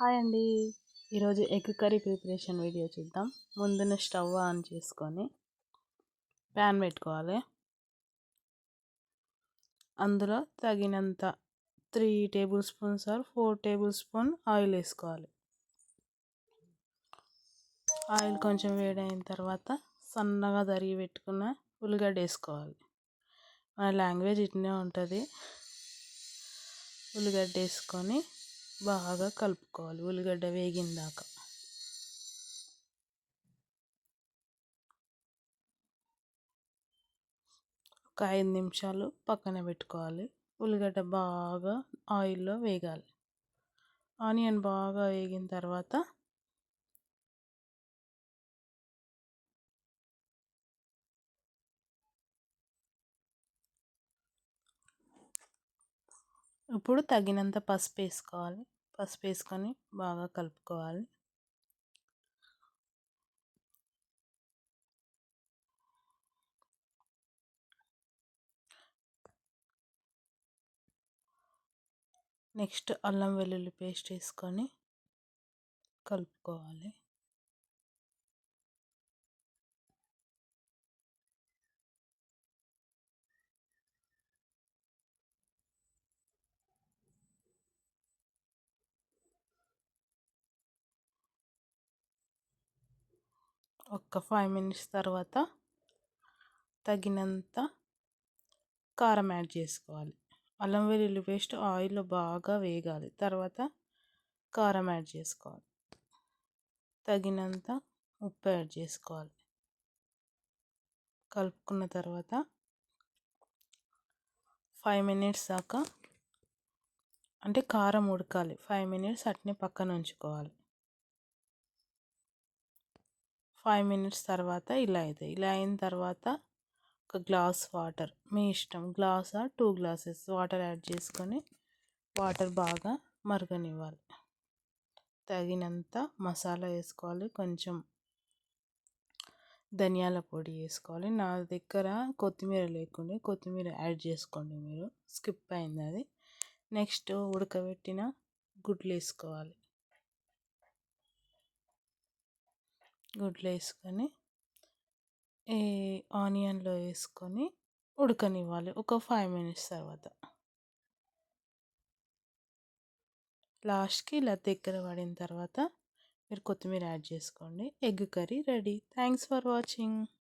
Hi అండి. ఈరోజు egg curry preparation video చూద్దాం. ముందున స్టవ్ ఆన్ చేసుకొని ప్యాన్ పెట్టుకోవాలి. అందులో తగినంత three table spoons or four table spoon oil వేసుకోవాలి. ఆయిల్ కొంచెం వేడైన తర్వాత సన్నగా తరిగి పెట్టుకున్న ఉల్లిగడ్డ వేసుకోవాలి. మన లాంగ్వేజ్ ఇట్నే ఉంటుంది. ఉల్లిగడ్డ వేసుకొని బాగా కలుపుకోవాలి ఉల్లిగడ్డ వేగిందాక ఒక ఐదు నిమిషాలు పక్కన పెట్టుకోవాలి. ఉల్లిగడ్డ బాగా ఆయిల్లో వేగాలి. ఆనియన్ బాగా వేగిన తర్వాత ఇప్పుడు తగినంత పసుపు వేసుకోవాలి. పసుపు వేసుకొని బాగా కలుపుకోవాలి. నెక్స్ట్ అల్లం వెల్లుల్లి పేస్ట్ వేసుకొని కలుపుకోవాలి. ఒక ఫైవ్ మినిట్స్ తర్వాత తగినంత కారం యాడ్ చేసుకోవాలి. అల్లం వెల్లుల్లి పేస్ట్ ఆయిల్లో బాగా వేగాలి. తర్వాత కారం యాడ్ చేసుకోవాలి. తగినంత ఉప్పు యాడ్ చేసుకోవాలి. కలుపుకున్న తర్వాత ఫైవ్ మినిట్స్ దాకా అంటే కారం ఉడకాలి. ఫైవ్ మినిట్స్ అట్నే పక్కన ఉంచుకోవాలి. ఫైవ్ మినిట్స్ తర్వాత ఇలా అవుతాయి ఇలా అయిన తర్వాత ఒక గ్లాస్ వాటర్ మీ ఇష్టం గ్లాసా టూ గ్లాసెస్ వాటర్ యాడ్ చేసుకొని వాటర్ బాగా మరగనివ్వాలి. తగినంత మసాలా వేసుకోవాలి. కొంచెం ధనియాల పొడి వేసుకోవాలి. నా దగ్గర కొత్తిమీర లేకుండా కొత్తిమీర యాడ్ చేసుకోండి మీరు. స్కిప్ అయింది అది. నెక్స్ట్ ఉడకబెట్టిన గుడ్లు వేసుకోవాలి. గుడ్లు వేసుకొని ఈ ఆనియన్లో వేసుకొని ఉడకనివ్వాలి. ఒక ఫైవ్ మినిట్స్ తర్వాత. లాస్ట్కి ఇలా దగ్గర పడిన తర్వాత మీరు కొత్తిమీర యాడ్ చేసుకోండి. Egg curry ready. Thanks for watching.